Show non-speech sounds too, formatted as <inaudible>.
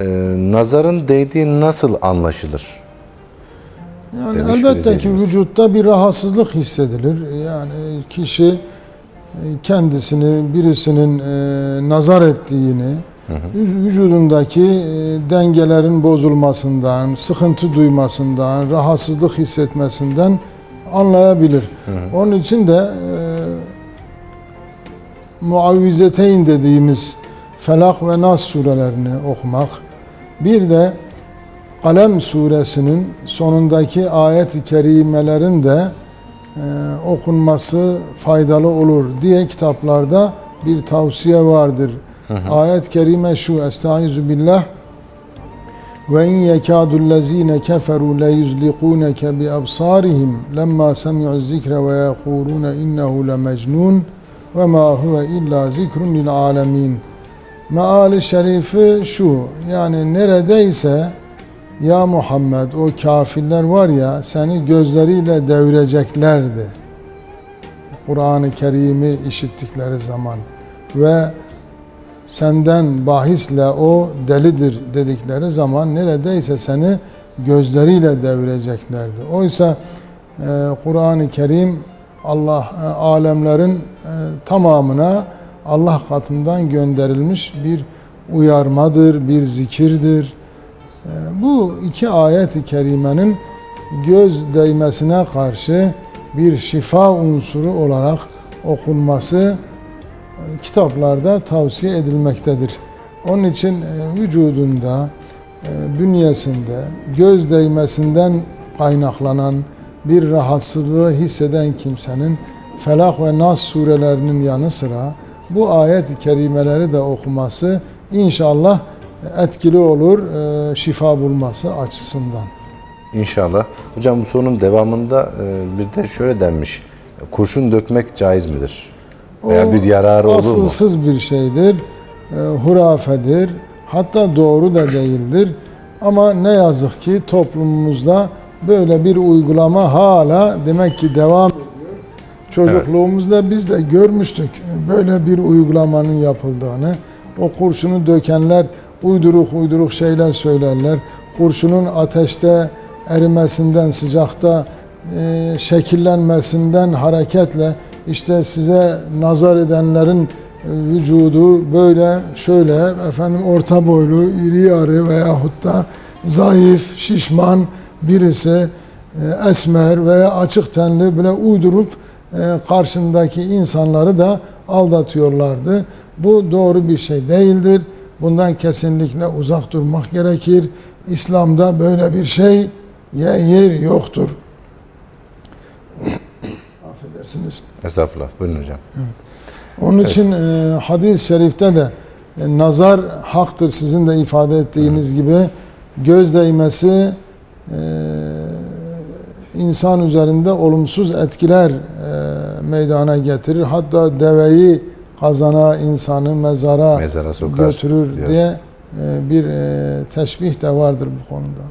Ee, nazarın değdiği nasıl anlaşılır? Yani demiş elbette ki vücutta bir rahatsızlık hissedilir. Yani kişi e, kendisini birisinin e, nazar ettiğini, vü- vücudundaki e, dengelerin bozulmasından, sıkıntı duymasından, rahatsızlık hissetmesinden anlayabilir. Onun için de e, muavvizeteyn dediğimiz Felak ve Nas surelerini okumak, bir de Kalem suresinin sonundaki ayet-i kerimelerin de e, okunması faydalı olur diye kitaplarda bir tavsiye vardır. Ayet-i kerime şu Estaizu billah ve in yekâdullezîne keferû le yuzliqûneke bi absârihim lemma semi'u zikre ve yekûlûne innehu le mecnûn ve ma huve illa zikrun lil alemin. Meali şerifi şu yani neredeyse ya Muhammed o kafirler var ya seni gözleriyle devireceklerdi. Kur'an-ı Kerim'i işittikleri zaman ve senden bahisle o delidir dedikleri zaman neredeyse seni gözleriyle devireceklerdi. Oysa e, Kur'an-ı Kerim Allah e, alemlerin e, tamamına Allah katından gönderilmiş bir uyarmadır, bir zikirdir. E, bu iki ayet-i kerimenin göz değmesine karşı bir şifa unsuru olarak okunması e, kitaplarda tavsiye edilmektedir. Onun için e, vücudunda, e, bünyesinde göz değmesinden kaynaklanan bir rahatsızlığı hisseden kimsenin Felak ve Nas surelerinin yanı sıra bu ayet-i kerimeleri de okuması inşallah etkili olur e, şifa bulması açısından. İnşallah. Hocam bu sorunun devamında e, bir de şöyle denmiş. Kurşun dökmek caiz midir? Veya O bir yararı olur mu? Asılsız bir şeydir, e, hurafedir, hatta doğru da değildir. Ama ne yazık ki toplumumuzda böyle bir uygulama hala demek ki devam Çocukluğumuzda biz de görmüştük böyle bir uygulamanın yapıldığını. O kurşunu dökenler uyduruk uyduruk şeyler söylerler. Kurşunun ateşte erimesinden, sıcakta e, şekillenmesinden hareketle işte size nazar edenlerin e, vücudu böyle şöyle efendim orta boylu, iri yarı veyahut da zayıf, şişman birisi e, esmer veya açık tenli böyle uydurup karşındaki insanları da aldatıyorlardı. Bu doğru bir şey değildir. Bundan kesinlikle uzak durmak gerekir. İslam'da böyle bir şey yer yoktur. <coughs> Affedersiniz. Estağfurullah. Buyurun hocam. Onun için e, hadis-i şerifte de e, nazar haktır sizin de ifade ettiğiniz gibi göz değmesi e, insan üzerinde olumsuz etkiler meydana getirir. Hatta deveyi kazana insanı mezara Mezara sokar götürür diyor. diye e, bir e, teşbih de vardır bu konuda.